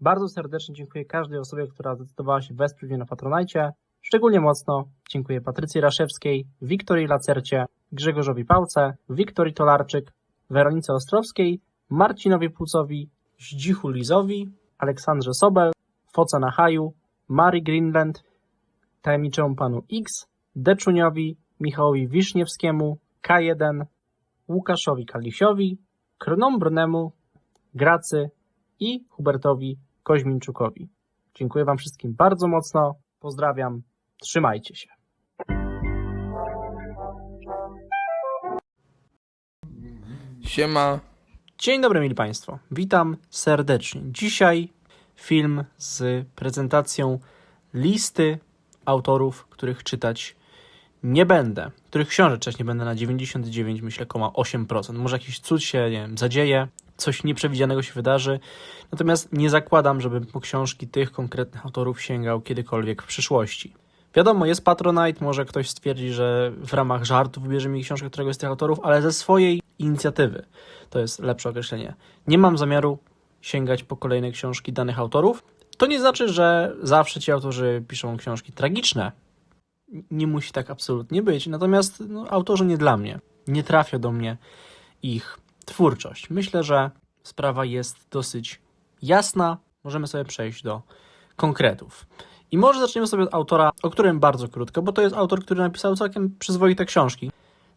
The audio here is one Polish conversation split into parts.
Bardzo serdecznie dziękuję każdej osobie, która zdecydowała się wesprzeć mnie na Patronajcie. Szczególnie mocno dziękuję Patrycji Raszewskiej, Wiktorii Lacercie, Grzegorzowi Pałce, Wiktorii Tolarczyk, Weronice Ostrowskiej, Marcinowi Płucowi, Zdzichu Lizowi, Aleksandrze Sobel, Foca na Haju, Mary Greenland, Tajemniczemu Panu X, Deczuniowi, Michałowi Wiszniewskiemu, K1, Łukaszowi Kalisiowi, Kronombrnemu, Gracy i Hubertowi Koźmińczukowi. Dziękuję Wam wszystkim bardzo mocno. Pozdrawiam. Trzymajcie się. Siema. Dzień dobry, mili Państwo. Witam serdecznie. Dzisiaj film z prezentacją listy autorów, których czytać nie będę, których książek nie będę na 99, myślę, 8%. Może jakiś cud się, nie wiem, zadzieje, coś nieprzewidzianego się wydarzy. Natomiast nie zakładam, żebym po książki tych konkretnych autorów sięgał kiedykolwiek w przyszłości. Wiadomo, jest Patronite, może ktoś stwierdzi, że w ramach żartu wybierze mi książkę któregoś z tych autorów, ale ze swojej inicjatywy. To jest lepsze określenie. Nie mam zamiaru sięgać po kolejne książki danych autorów. To nie znaczy, że zawsze ci autorzy piszą książki tragiczne. Nie musi tak absolutnie być. Natomiast no, autorzy nie dla mnie. Nie trafia do mnie ich twórczość. Myślę, że sprawa jest dosyć jasna. Możemy sobie przejść do konkretów. I może zaczniemy sobie od autora, o którym bardzo krótko, bo to jest autor, który napisał całkiem przyzwoite książki.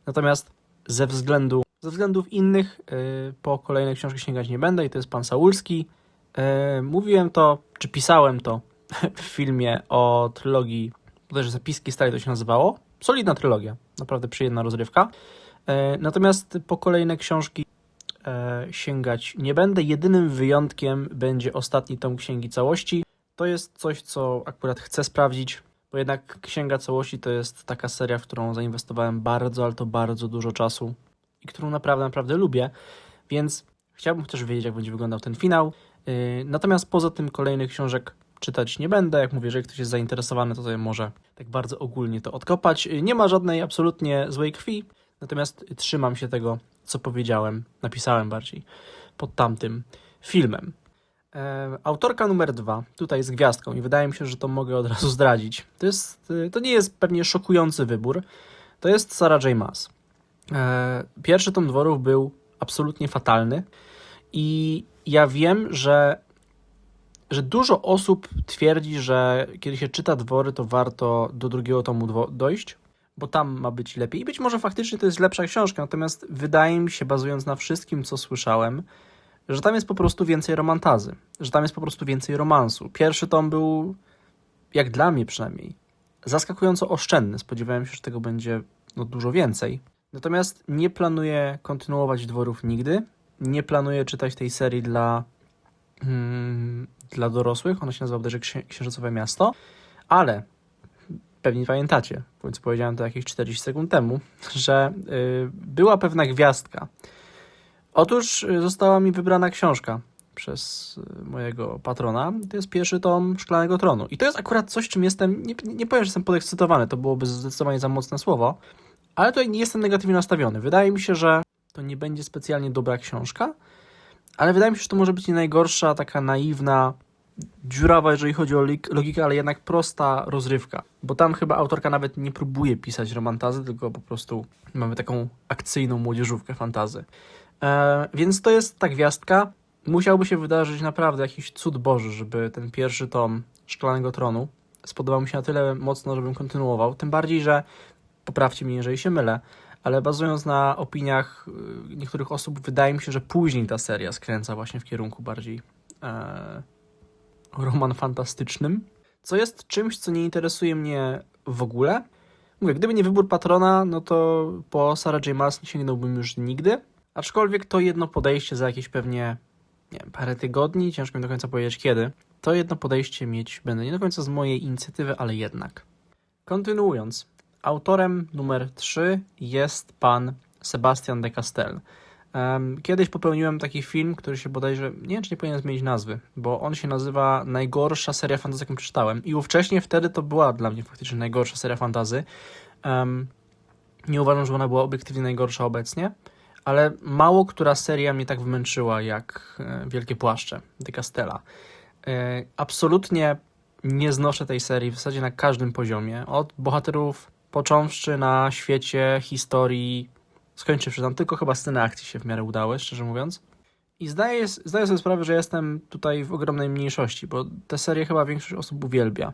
Natomiast ze względu, ze względów innych yy, po kolejne książki sięgać nie będę i to jest pan Saulski. Yy, mówiłem to, czy pisałem to w filmie o trylogii, bodajże Zapiski Stali to się nazywało. Solidna trylogia, naprawdę przyjemna rozrywka. Yy, natomiast po kolejne książki e, sięgać nie będę. Jedynym wyjątkiem będzie ostatni tom Księgi Całości. To jest coś, co akurat chcę sprawdzić, bo jednak Księga Całości to jest taka seria, w którą zainwestowałem bardzo, ale to bardzo dużo czasu i którą naprawdę, naprawdę lubię, więc chciałbym też wiedzieć, jak będzie wyglądał ten finał. Yy, Natomiast poza tym kolejnych książek czytać nie będę. Jak mówię, jeżeli ktoś jest zainteresowany, to sobie może tak bardzo ogólnie to odkopać. Nie ma żadnej absolutnie złej krwi, natomiast trzymam się tego, co powiedziałem, napisałem bardziej pod tamtym filmem. E, autorka numer dwa, tutaj z gwiazdką, i wydaje mi się, że to mogę od razu zdradzić. To, jest, y, to nie jest pewnie szokujący wybór. To jest Sarah J. Maas. E, pierwszy tom dworów był absolutnie fatalny, i ja wiem, że, że dużo osób twierdzi, że kiedy się czyta dwory, to warto do drugiego tomu dojść, bo tam ma być lepiej. I być może faktycznie to jest lepsza książka, natomiast wydaje mi się, bazując na wszystkim, co słyszałem, że tam jest po prostu więcej romantazy, że tam jest po prostu więcej romansu. Pierwszy tom był, jak dla mnie przynajmniej, zaskakująco oszczędny. Spodziewałem się, że tego będzie no, dużo więcej. Natomiast nie planuję kontynuować dworów nigdy. Nie planuję czytać tej serii dla, mm, dla dorosłych. Ona się nazywa bodajże Księ- Księżycowe Miasto. Ale pewnie pamiętacie, w końcu powiedziałem to jakieś 40 sekund temu, że y, była pewna gwiazdka. Otóż y, została mi wybrana książka przez y, mojego patrona. To jest pierwszy tom Szklanego Tronu. I to jest akurat coś, czym jestem, nie, nie powiem, że jestem podekscytowany, to byłoby zdecydowanie za mocne słowo, ale tutaj nie jestem negatywnie nastawiony. Wydaje mi się, że to nie będzie specjalnie dobra książka, ale wydaje mi się, że to może być nie najgorsza, taka naiwna, dziurawa, jeżeli chodzi o logikę, ale jednak prosta rozrywka. Bo tam chyba autorka nawet nie próbuje pisać romantazy, tylko po prostu mamy taką akcyjną młodzieżówkę fantazy. E, więc to jest ta gwiazdka. Musiałby się wydarzyć naprawdę jakiś cud Boży, żeby ten pierwszy tom Szklanego Tronu spodobał mi się na tyle mocno, żebym kontynuował. Tym bardziej, że poprawcie mnie, jeżeli się mylę, ale bazując na opiniach y, niektórych osób, wydaje mi się, że później ta seria skręca właśnie w kierunku bardziej e, roman fantastycznym, co jest czymś, co nie interesuje mnie w ogóle. Mówię, gdyby nie wybór patrona, no to po Sarah J. Maas nie sięgnąłbym już nigdy. Aczkolwiek to jedno podejście za jakieś pewnie nie wiem, parę tygodni, ciężko mi do końca powiedzieć kiedy, to jedno podejście mieć będę nie do końca z mojej inicjatywy, ale jednak. Kontynuując, autorem numer 3 jest pan Sebastian de Castel. Kiedyś popełniłem taki film, który się bodajże, nie wiem czy nie powinien zmienić nazwy, bo on się nazywa Najgorsza seria fantasy, jaką przeczytałem. I ówcześnie wtedy to była dla mnie faktycznie najgorsza seria fantazy. Nie uważam, że ona była obiektywnie najgorsza obecnie, ale mało która seria mnie tak wymęczyła jak e, Wielkie Płaszcze, De Castella. E, Absolutnie nie znoszę tej serii w zasadzie na każdym poziomie. Od bohaterów począwszy na świecie, historii, skończywszy tam. Tylko chyba sceny akcji się w miarę udały, szczerze mówiąc. I zdaję, zdaję sobie sprawę, że jestem tutaj w ogromnej mniejszości, bo tę serię chyba większość osób uwielbia.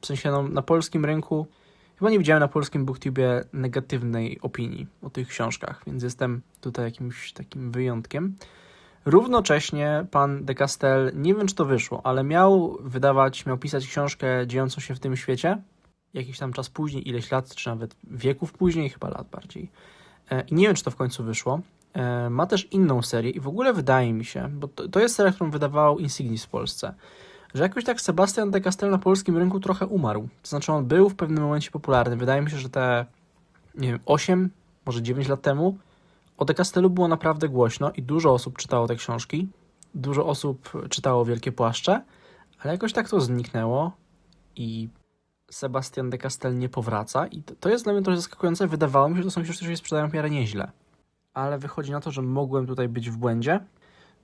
W sensie no, na polskim rynku chyba nie widziałem na polskim booktubie negatywnej opinii o tych książkach, więc jestem tutaj jakimś takim wyjątkiem. Równocześnie pan de Castel, nie wiem czy to wyszło, ale miał wydawać, miał pisać książkę dziejącą się w tym świecie, jakiś tam czas później, ileś lat, czy nawet wieków później, chyba lat bardziej. E, I nie wiem, czy to w końcu wyszło. E, Ma też inną serię i w ogóle wydaje mi się, bo to, to jest seria, którą wydawał Insignis w Polsce, że jakoś tak Sebastian de Castel na polskim rynku trochę umarł. To znaczy on był w pewnym momencie popularny. Wydaje mi się, że te, nie wiem, 8, może 9 lat temu o de Castellu było naprawdę głośno i dużo osób czytało te książki. Dużo osób czytało Wielkie Płaszcze, ale jakoś tak to zniknęło i Sebastian de Castel nie powraca i to, jest dla mnie trochę zaskakujące. Wydawało mi się, że to są książki, które się sprzedają w miarę nieźle. Ale wychodzi na to, że mogłem tutaj być w błędzie.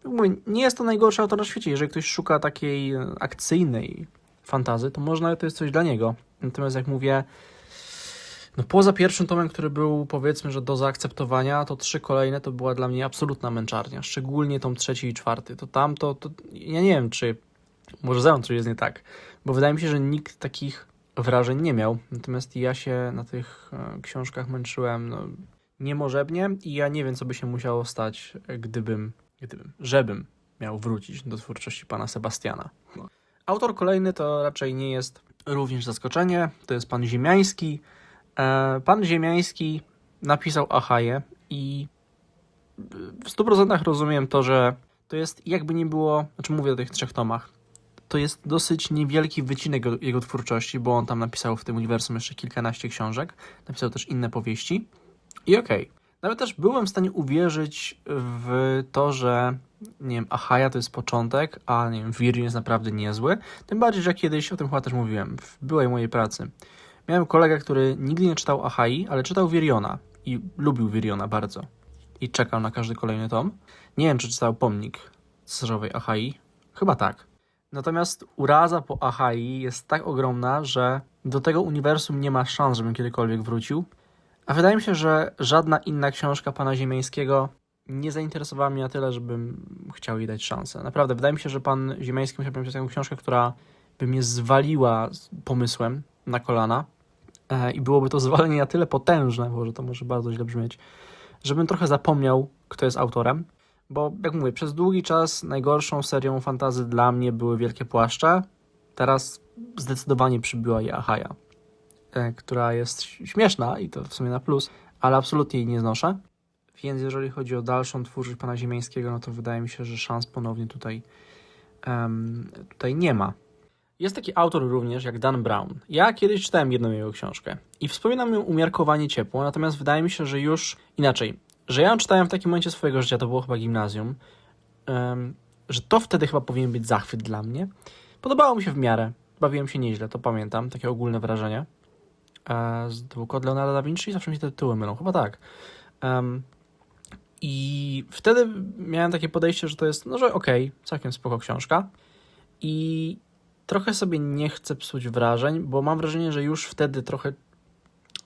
Mówię, nie jest to najgorszy autor na świecie. Jeżeli ktoś szuka takiej e, akcyjnej fantazy, to może nawet to jest coś dla niego. Natomiast jak mówię, no poza pierwszym tomem, który był powiedzmy, że do zaakceptowania, to trzy kolejne to była dla mnie absolutna męczarnia. Szczególnie tom trzeci i czwarty. To tam to, to ja nie wiem, czy może ze mną coś jest nie tak, bo wydaje mi się, że nikt takich wrażeń nie miał. Natomiast ja się na tych e, książkach męczyłem no, niemożebnie i ja nie wiem, co by się musiało stać, gdybym, gdybym, żebym miał wrócić do twórczości pana Sebastiana. Autor kolejny to raczej nie jest również zaskoczenie, to jest pan Ziemiański. E, Pan Ziemiański napisał Ahaję i w 100% rozumiem to, że to jest jakby nie było, znaczy mówię o tych trzech tomach, to jest dosyć niewielki wycinek jego, twórczości, bo on tam napisał w tym uniwersum jeszcze kilkanaście książek, napisał też inne powieści i okej. Nawet też byłem w stanie uwierzyć w to, że nie wiem, Ahaja to jest początek, a nie wiem, Virion jest naprawdę niezły. Tym bardziej, że kiedyś, o tym chyba też mówiłem, w byłej mojej pracy, miałem kolegę, który nigdy nie czytał Ahai, ale czytał Viriona i lubił Viriona bardzo. I czekał na każdy kolejny tom. Nie wiem, czy czytał Pomnik Cesarzowej Ahai. Chyba tak. Natomiast uraza po Ahai jest tak ogromna, że do tego uniwersum nie ma szans, żebym kiedykolwiek wrócił. A wydaje mi się, że żadna inna książka pana Ziemiańskiego nie zainteresowała mnie na tyle, żebym chciał jej dać szansę. Naprawdę, wydaje mi się, że pan Ziemiański musiał napisać taką książkę, która by mnie zwaliła pomysłem na kolana. E, I byłoby to zwalenie na tyle potężne, bo że to może bardzo źle brzmieć, żebym trochę zapomniał, kto jest autorem. Bo, jak mówię, przez długi czas najgorszą serią fantazy dla mnie były Wielkie Płaszcze. Teraz zdecydowanie przybyła je Ahaja, e, która jest śmieszna i to w sumie na plus, ale absolutnie jej nie znoszę. Więc jeżeli chodzi o dalszą twórczość pana Ziemiańskiego, no to wydaje mi się, że szans ponownie tutaj, em, tutaj nie ma. Jest taki autor również jak Dan Brown. Ja kiedyś czytałem jedną jego książkę i wspominam ją umiarkowanie ciepło, natomiast wydaje mi się, że już inaczej, że ja ją czytałem w takim momencie swojego życia, to było chyba gimnazjum, że to wtedy chyba powinien być zachwyt dla mnie. Podobało mi się w miarę, bawiłem się nieźle, to pamiętam, takie ogólne wrażenie. E, z dwóch od Leonardo da Vinci, zawsze mi się te tytuły mylą, chyba tak. I wtedy miałem takie podejście, że to jest, no że okej, całkiem spoko książka. I trochę sobie nie chcę psuć wrażeń, bo mam wrażenie, że już wtedy trochę,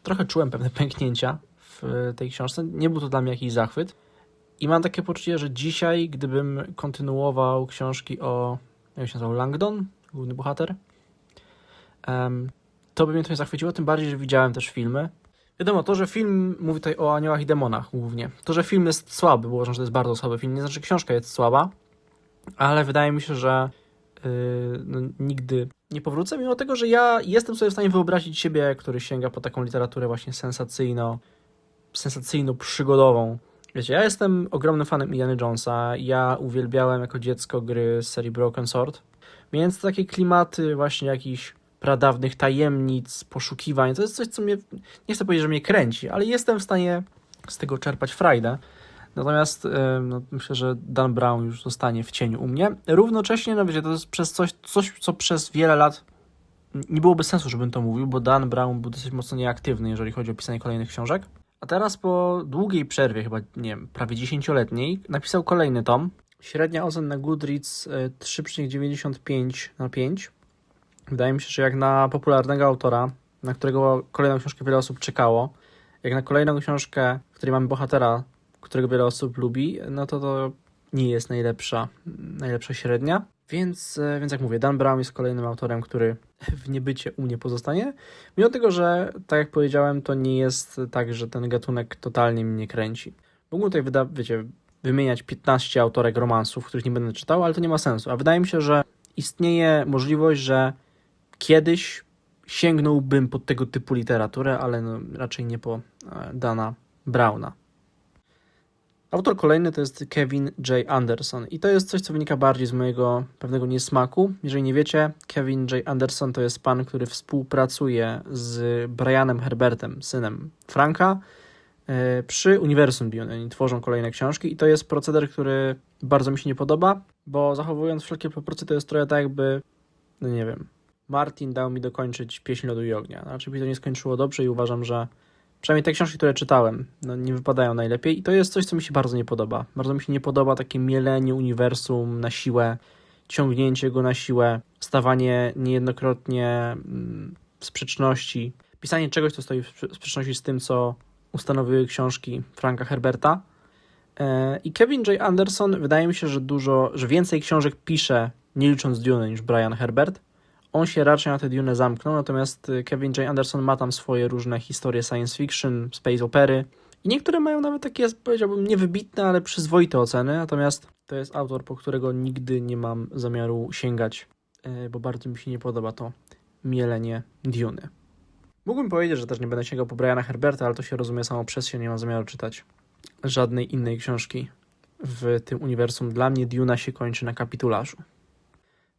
trochę czułem pewne pęknięcia w tej książce. Nie był to dla mnie jakiś zachwyt. I mam takie poczucie, że dzisiaj, gdybym kontynuował książki o, jak się nazywał, Langdon, główny bohater, to by mnie to nie zachwyciło, tym bardziej, że widziałem też filmy. Wiadomo, to, że film mówi tutaj o aniołach i demonach głównie. To, że film jest słaby, bo uważam, że to jest bardzo słaby film, nie znaczy, że książka jest słaba, ale wydaje mi się, że yy, no, nigdy nie powrócę, mimo tego, że ja jestem sobie w stanie wyobrazić siebie, który sięga po taką literaturę właśnie sensacyjno, sensacyjno-przygodową. Wiecie, ja jestem ogromnym fanem Indiana Jonesa, ja uwielbiałem jako dziecko gry z serii Broken Sword, więc takie klimaty właśnie jakichś pradawnych tajemnic, poszukiwań, to jest coś, co mnie, nie chcę powiedzieć, że mnie kręci, ale jestem w stanie z tego czerpać frajdę. Natomiast no, myślę, że Dan Brown już zostanie w cieniu u mnie. Równocześnie, no wiecie, to jest przez coś, coś, co przez wiele lat nie byłoby sensu, żebym to mówił, bo Dan Brown był dosyć mocno nieaktywny, jeżeli chodzi o pisanie kolejnych książek. A teraz po długiej przerwie, chyba, nie wiem, prawie dziesięcioletniej, napisał kolejny tom. Średnia ocen na Goodreads y, 3,95 na 5. Wydaje mi się, że jak na popularnego autora, na którego kolejną książkę wiele osób czekało, jak na kolejną książkę, w której mamy bohatera, którego wiele osób lubi, no to to nie jest najlepsza, najlepsza średnia. Więc, e, więc jak mówię, Dan Brown jest kolejnym autorem, który w niebycie u mnie pozostanie. Mimo tego, że tak jak powiedziałem, to nie jest tak, że ten gatunek totalnie mnie kręci. Mógłbym tutaj, wyda- wiecie, wymieniać 15 autorek romansów, których nie będę czytał, ale to nie ma sensu. A wydaje mi się, że istnieje możliwość, że kiedyś sięgnąłbym po tego typu literaturę, ale no, raczej nie po e, Dana Browna. Autor kolejny to jest Kevin J. Anderson i to jest coś, co wynika bardziej z mojego pewnego niesmaku. Jeżeli nie wiecie, Kevin J. Anderson to jest pan, który współpracuje z Brianem Herbertem, synem Franka, e, przy Uniwersum Dune. Oni tworzą kolejne książki i to jest proceder, który bardzo mi się nie podoba, bo zachowując wszelkie proporcje, to jest trochę tak jakby, no nie wiem, Martin dał mi dokończyć Pieśń Lodu i Ognia. Znaczy mi to nie skończyło dobrze i uważam, że przynajmniej te książki, które czytałem, no, nie wypadają najlepiej i to jest coś, co mi się bardzo nie podoba. Bardzo mi się nie podoba takie mielenie uniwersum na siłę, ciągnięcie go na siłę, stawanie niejednokrotnie mm, w sprzeczności, pisanie czegoś, co stoi w sprze- sprzeczności z tym, co ustanowiły książki Franka Herberta. E, I Kevin J. Anderson wydaje mi się, że dużo, że więcej książek pisze, nie licząc Dune, niż Brian Herbert. On się raczej na tę Dune zamknął, natomiast y, Kevin J. Anderson ma tam swoje różne historie science fiction, space opery i niektóre mają nawet takie, powiedziałbym, niewybitne, ale przyzwoite oceny, natomiast to jest autor, po którego nigdy nie mam zamiaru sięgać, y, bo bardzo mi się nie podoba to mielenie Dune. Mógłbym powiedzieć, że też nie będę sięgał po Briana Herberta, ale to się rozumie samo przez się, nie mam zamiaru czytać żadnej innej książki w tym uniwersum. Dla mnie Duna się kończy na kapitularzu.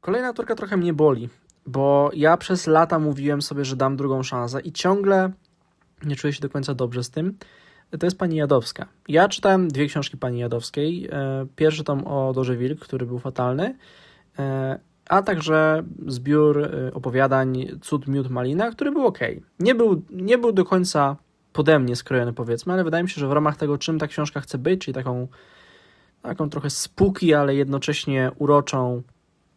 Kolejna autorka trochę mnie boli, bo ja przez lata mówiłem sobie, że dam drugą szansę i ciągle nie czuję się do końca dobrze z tym. To jest pani Jadowska. Ja czytałem dwie książki pani Jadowskiej. E, Pierwszy tom o Dorze Wilk, który był fatalny, e, a także zbiór e, opowiadań Cud, Miód, Malina, który był ok. Nie był, nie był do końca pode mnie skrojony, powiedzmy, ale wydaje mi się, że w ramach tego, czym ta książka chce być, czyli taką, taką trochę spooky, ale jednocześnie uroczą,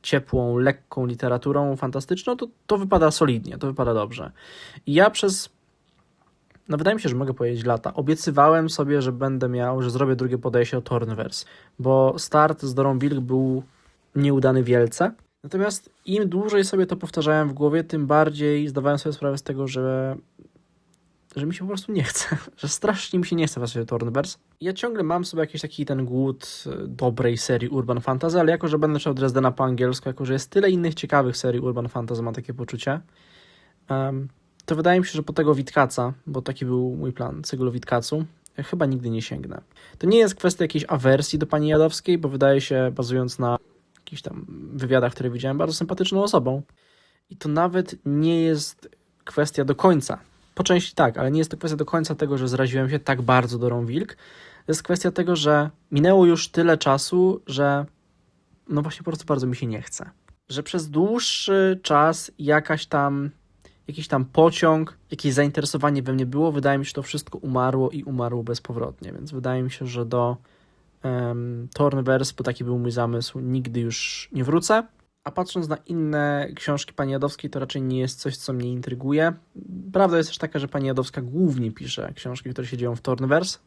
ciepłą, lekką literaturą fantastyczną, to, to wypada solidnie, to wypada dobrze. I ja przez, no wydaje mi się, że mogę powiedzieć lata, obiecywałem sobie, że będę miał, że zrobię drugie podejście o Tornverse, bo start z Dorą Wilk był nieudany wielce. Natomiast im dłużej sobie to powtarzałem w głowie, tym bardziej zdawałem sobie sprawę z tego, że że mi się po prostu nie chce, że strasznie mi się nie chce właśnie Tornverse. Ja ciągle mam sobie jakiś taki ten głód e, dobrej serii Urban Fantasy, ale jako, że będę czytał Dresdena po angielsku, jako, że jest tyle innych ciekawych serii Urban Fantasy, mam takie poczucie, to wydaje mi się, że po tego Witkaca, bo taki był mój plan, cyklu Witkacu, ja chyba nigdy nie sięgnę. To nie jest kwestia jakiejś awersji do pani Jadowskiej, bo wydaje się, bazując na jakichś tam wywiadach, które widziałem, bardzo sympatyczną osobą. I to nawet nie jest kwestia do końca po części tak, ale nie jest to kwestia do końca tego, że zraziłem się tak bardzo Dorą Wilk. To jest kwestia tego, że minęło już tyle czasu, że no właśnie po prostu bardzo mi się nie chce. Że przez dłuższy czas jakaś tam, jakiś tam pociąg, jakieś zainteresowanie we mnie było, wydaje mi się, że to wszystko umarło i umarło bezpowrotnie, więc wydaje mi się, że do um, Tornverse, bo taki był mój zamysł, nigdy już nie wrócę. A patrząc na inne książki pani Jadowskiej, to raczej nie jest coś, co mnie intryguje. Prawda jest też taka, że pani Jadowska głównie pisze książki, które się dzieją w Tornverse.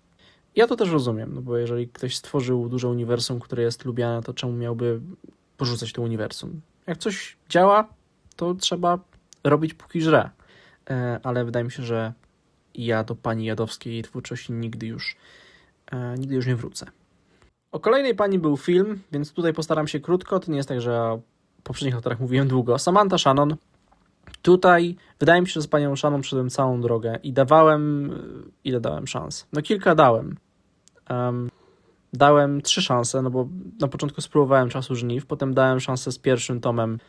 Ja to też rozumiem, no bo jeżeli ktoś stworzył duże uniwersum, które jest lubiane, to czemu miałby porzucać to uniwersum? Jak coś działa, to trzeba robić póki żre. E, ale wydaje mi się, że ja do pani Jadowskiej jej twórczości nigdy już, e, nigdy już nie wrócę. O kolejnej pani był film, więc tutaj postaram się krótko. To nie jest tak, że poprzednich autorach mówiłem długo. Samantha Shannon. Tutaj wydaje mi się, że z panią Shannon przeszedłem całą drogę i dawałem. Ile dałem szans? No kilka dałem. Um, dałem trzy szanse, no bo na początku spróbowałem czasu żniw, potem dałem szansę z pierwszym tomem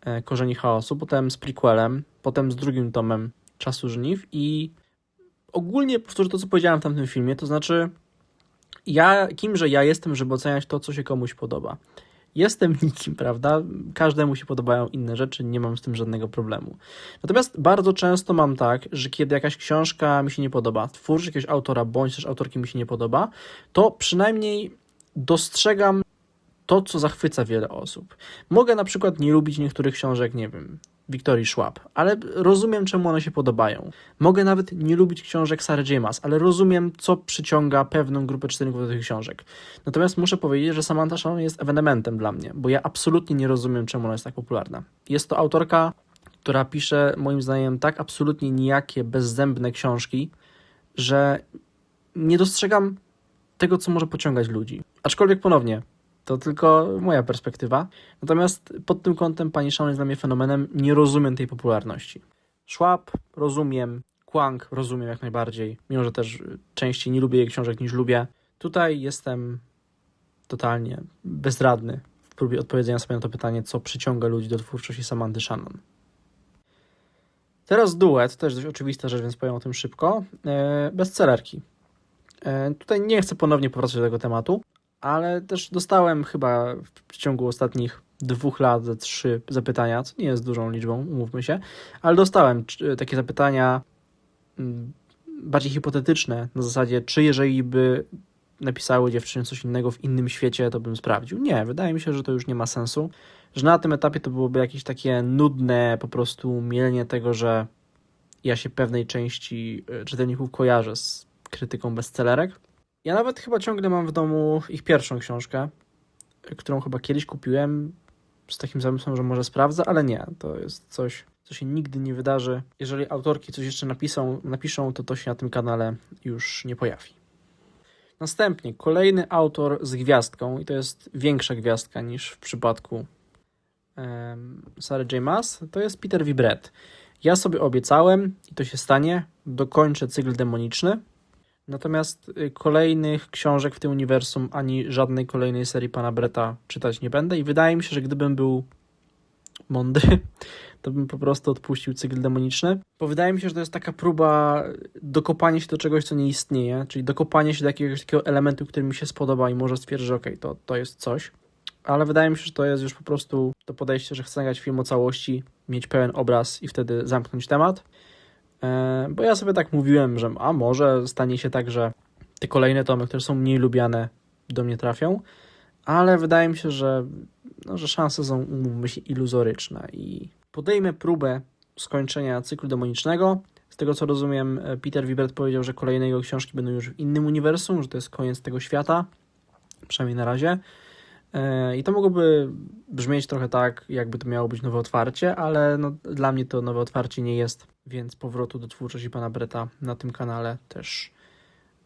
e, Korzeni Chaosu, potem z prequelem, potem z drugim tomem Czasu żniw i ogólnie powtórzę to, co powiedziałem w tamtym filmie, to znaczy ja, kimże ja jestem, żeby oceniać to, co się komuś podoba. Jestem nikim, prawda? Każdemu się podobają inne rzeczy, nie mam z tym żadnego problemu. Natomiast bardzo często mam tak, że kiedy jakaś książka mi się nie podoba, twórczość jakiegoś autora bądź też autorki mi się nie podoba, to przynajmniej dostrzegam to, co zachwyca wiele osób. Mogę na przykład nie lubić niektórych książek, nie wiem, Wiktorii Schwab, ale rozumiem, czemu one się podobają. Mogę nawet nie lubić książek Sary J. Maas, ale rozumiem, co przyciąga pewną grupę czytelników do tych książek. Natomiast muszę powiedzieć, że Samantha Shannon jest ewenementem dla mnie, bo ja absolutnie nie rozumiem, czemu ona jest tak popularna. Jest to autorka, która pisze, moim zdaniem, tak absolutnie nijakie, bezzębne książki, że nie dostrzegam tego, co może pociągać ludzi. Aczkolwiek ponownie, to tylko moja perspektywa. Natomiast pod tym kątem pani Shannon jest dla mnie fenomenem. Nie rozumiem tej popularności. Schwab rozumiem, Kwang rozumiem jak najbardziej, mimo że też częściej nie lubię jej książek niż lubię. Tutaj jestem totalnie bezradny w próbie odpowiedzenia sobie na to pytanie, co przyciąga ludzi do twórczości Samandy Shannon. Teraz duet, też dość oczywista rzecz, więc powiem o tym szybko. E, bestsellerki. E, tutaj nie chcę ponownie powracać do tego tematu, ale też dostałem chyba w ciągu ostatnich dwóch lat ze trzy zapytania, co nie jest dużą liczbą, umówmy się, ale dostałem czy- takie zapytania mm, bardziej hipotetyczne, na zasadzie, czy jeżeli by napisały dziewczyny coś innego w innym świecie, to bym sprawdził. Nie, wydaje mi się, że to już nie ma sensu, że na tym etapie to byłoby jakieś takie nudne po prostu mielenie tego, że ja się pewnej części y, czytelników kojarzę z krytyką bestsellerek. Ja nawet chyba ciągle mam w domu ich pierwszą książkę, którą chyba kiedyś kupiłem z takim zamysłem, że może sprawdzę, ale nie. To jest coś, co się nigdy nie wydarzy. Jeżeli autorki coś jeszcze napiszą, napiszą to to się na tym kanale już nie pojawi. Następnie kolejny autor z gwiazdką i to jest większa gwiazdka niż w przypadku um, Sary J. Maas, to jest Peter Vibret. Ja sobie obiecałem i to się stanie, dokończę cykl demoniczny. Natomiast y, kolejnych książek w tym uniwersum ani żadnej kolejnej serii pana Breta czytać nie będę i wydaje mi się, że gdybym był mądry, to bym po prostu odpuścił cykl demoniczny. Bo wydaje mi się, że to jest taka próba dokopania się do czegoś, co nie istnieje, czyli dokopania się do jakiegoś takiego elementu, który mi się spodoba i może stwierdzić, że okej, to, to jest coś. Ale wydaje mi się, że to jest już po prostu to podejście, że chcę nagrać film o całości, mieć pełen obraz i wtedy zamknąć temat. E, Bo ja sobie tak mówiłem, że a może stanie się tak, że te kolejne tomy, które są mniej lubiane, do mnie trafią, ale wydaje mi się, że, no, że szanse są, umówmy się, iluzoryczne i podejmę próbę skończenia cyklu demonicznego. Z tego co rozumiem, e, Peter Wibert powiedział, że kolejne jego książki będą już w innym uniwersum, że to jest koniec tego świata, przynajmniej na razie. E, I to mogłoby brzmieć trochę tak, jakby to miało być nowe otwarcie, ale no, dla mnie to nowe otwarcie nie jest, więc powrotu do twórczości pana Breta na tym kanale też,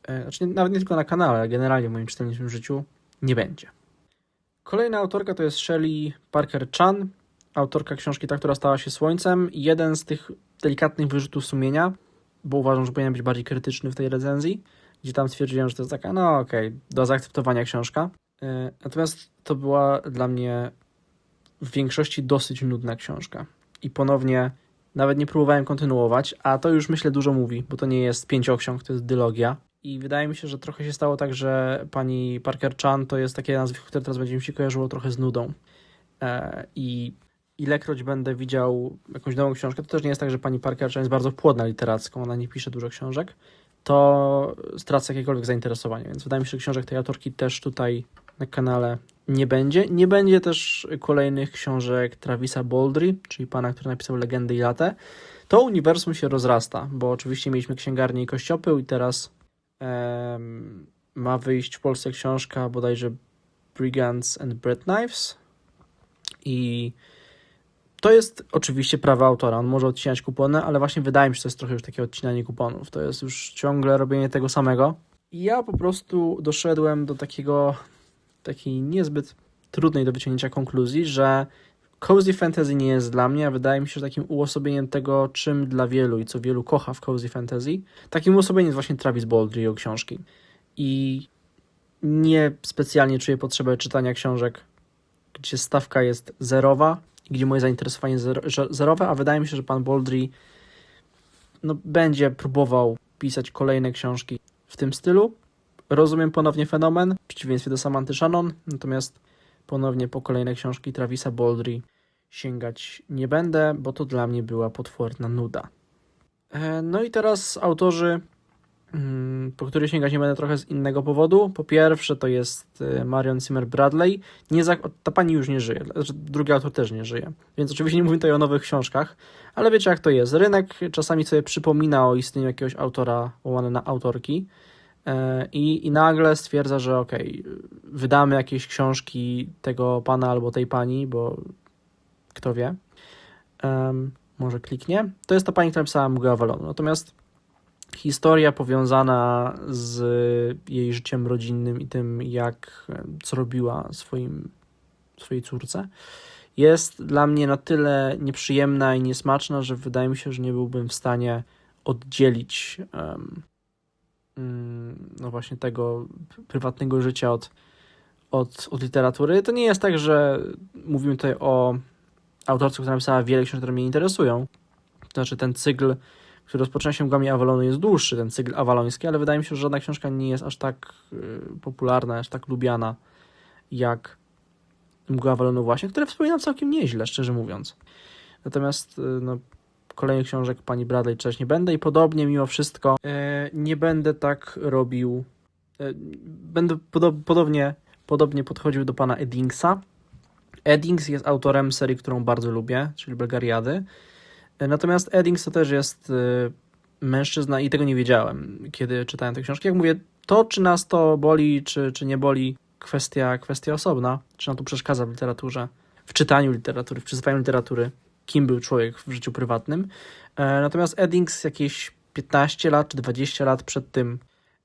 e, znaczy nawet nie tylko na kanale, ale generalnie w moim czytelniczym życiu nie będzie. Kolejna autorka to jest Shelley Parker Chan, autorka książki Ta, która stała się słońcem. Jeden z tych delikatnych wyrzutów sumienia, bo uważam, że powinien być bardziej krytyczny w tej recenzji, gdzie tam stwierdziłem, że to jest taka, no okej, do zaakceptowania książka. E, Natomiast to była dla mnie w większości dosyć nudna książka. I ponownie nawet nie próbowałem kontynuować, a to już myślę dużo mówi, bo to nie jest pięcioksiąg, to jest dylogia. I wydaje mi się, że trochę się stało tak, że pani Parker Chan to jest takie nazwisko, które teraz będzie mi się kojarzyło trochę z nudą. E, I ilekroć będę widział jakąś nową książkę, to też nie jest tak, że pani Parker Chan jest bardzo płodna literacką, ona nie pisze dużo książek, to stracę jakiekolwiek zainteresowanie. Więc wydaje mi się, że książek tej autorki też tutaj na kanale nie będzie. Nie będzie też kolejnych książek Travisa Baldry, czyli pana, który napisał Legendy i Latę. To uniwersum się rozrasta, bo oczywiście mieliśmy księgarnię i kościopył i teraz em, ma wyjść w Polsce książka bodajże Brigands and Bread Knives i to jest oczywiście prawo autora, on może odcinać kupony, ale właśnie wydaje mi się, że to jest trochę już takie odcinanie kuponów. To jest już ciągle robienie tego samego. I ja po prostu doszedłem do takiego, takiej niezbyt trudnej do wyciągnięcia konkluzji, że cozy fantasy nie jest dla mnie, a wydaje mi się, że takim uosobieniem tego, czym dla wielu i co wielu kocha w cozy fantasy, takim uosobieniem jest właśnie Travis Baldry i jego książki. I nie specjalnie czuję potrzebę czytania książek, gdzie stawka jest zerowa, gdzie moje zainteresowanie jest zerowe, a wydaje mi się, że pan Baldry no, będzie próbował pisać kolejne książki w tym stylu. Rozumiem ponownie fenomen, w przeciwieństwie do Samanty Shannon, natomiast ponownie po kolejne książki Travisa Baldry sięgać nie będę, bo to dla mnie była potworna nuda. E, No i teraz autorzy, mm, po których sięgać nie będę trochę z innego powodu. Po pierwsze to jest e, Marion Zimmer Bradley. Nie za, ta pani już nie żyje, znaczy drugi autor też nie żyje. Więc oczywiście nie mówię tutaj o nowych książkach, ale wiecie jak to jest. Rynek czasami sobie przypomina o istnieniu jakiegoś autora łamane na autorki i, i nagle stwierdza, że okej, wydamy jakieś książki tego pana albo tej pani, bo kto wie. Em, może kliknie. To jest ta pani, która pisała Mgła Avalonu. Natomiast historia powiązana z jej życiem rodzinnym i tym, jak co robiła swoim, swojej córce, jest dla mnie na tyle nieprzyjemna i niesmaczna, że wydaje mi się, że nie byłbym w stanie oddzielić mm, no właśnie tego prywatnego życia od, od, od literatury. To nie jest tak, że mówimy tutaj o autorce, która napisała wiele książek, które mnie interesują. To znaczy ten cykl, który rozpoczyna się mgłami Avalonu jest dłuższy, ten cykl awaloński, ale wydaje mi się, że żadna książka nie jest aż tak y, popularna, aż tak lubiana jak Mgła Avalonu właśnie, które wspominam całkiem nieźle, szczerze mówiąc. Natomiast y, no, kolejnych książek pani Bradley czytać nie będę i podobnie mimo wszystko e, nie będę tak robił, e, będę podo- podobnie, podobnie podchodził do pana Eddingsa, Eddings jest autorem serii, którą bardzo lubię, czyli Belgariady. Natomiast Eddings to też jest mężczyzna i tego nie wiedziałem, kiedy czytałem te książki. Jak mówię, to czy nas to boli, czy, czy nie boli, kwestia, kwestia osobna. Czy nam to przeszkadza w literaturze, w czytaniu literatury, w przeżywaniu literatury, kim był człowiek w życiu prywatnym. E, Natomiast Eddings jakieś 15 lat czy 20 lat przed tym,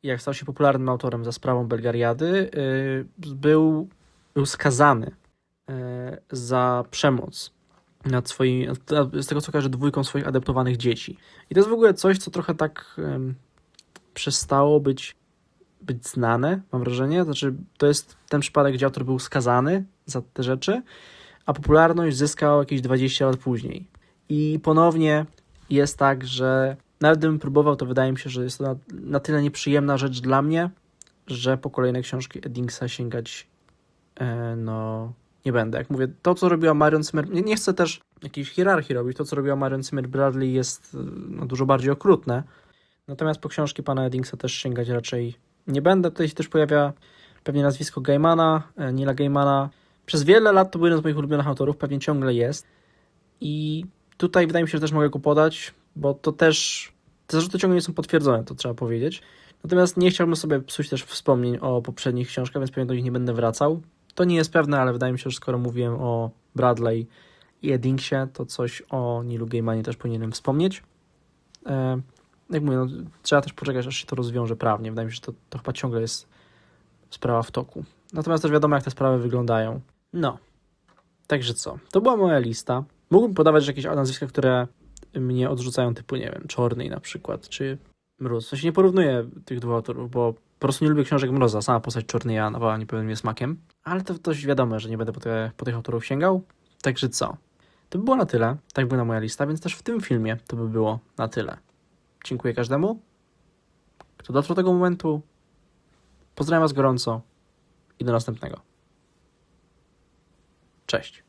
jak stał się popularnym autorem za sprawą Belgariady, y, był, był skazany e, za przemoc nad swoimi, z tego co kojarzę, dwójką swoich adoptowanych dzieci. I to jest w ogóle coś, co trochę tak em, przestało być, być znane, mam wrażenie. Znaczy, to jest ten przypadek, gdzie autor był skazany za te rzeczy, a popularność zyskał jakieś 20 lat później. I ponownie jest tak, że nawet gdybym próbował, to wydaje mi się, że jest to na, na tyle nieprzyjemna rzecz dla mnie, że po kolejne książki Eddingsa sięgać e, no nie będę. Jak mówię, to co robiła Marion Zimmer, nie, nie chcę też jakiejś hierarchii robić, to co robiła Marion Zimmer Bradley jest y, no, dużo bardziej okrutne. Natomiast po książki pana Eddingsa też sięgać raczej nie będę. Tutaj się też pojawia pewnie nazwisko Gaimana, e, Nila Gaimana. Przez wiele lat to był jeden z moich ulubionych autorów, pewnie ciągle jest. I tutaj wydaje mi się, że też mogę go podać, bo to też, te zarzuty ciągle nie są potwierdzone, to trzeba powiedzieć. Natomiast nie chciałbym sobie psuć też wspomnień o poprzednich książkach, więc pewnie do nich nie będę wracał. To nie jest pewne, ale wydaje mi się, że skoro mówiłem o Bradley i Eddingsie, to coś o Nilu Gaimanie też powinienem wspomnieć. E, jak mówię, no, trzeba też poczekać, aż się to rozwiąże prawnie. Wydaje mi się, że to, to chyba ciągle jest sprawa w toku. Natomiast też wiadomo, jak te sprawy wyglądają. No. Także co? To była moja lista. Mógłbym podawać jakieś nazwiska, które mnie odrzucają, typu, nie wiem, Czornej na przykład, czy Mróz. W sensie nie porównuję tych dwóch autorów, bo po prostu nie lubię książek Mroza. Sama postać Czorneja nawała niepewnym smakiem. Ale to dość wiadome, że nie będę po, te, po tych autorów sięgał. Także co? To by było na tyle. Tak była moja lista, więc też w tym filmie to by było na tyle. Dziękuję każdemu, kto dotrwał do tego momentu. Pozdrawiam Was gorąco i do następnego. Cześć.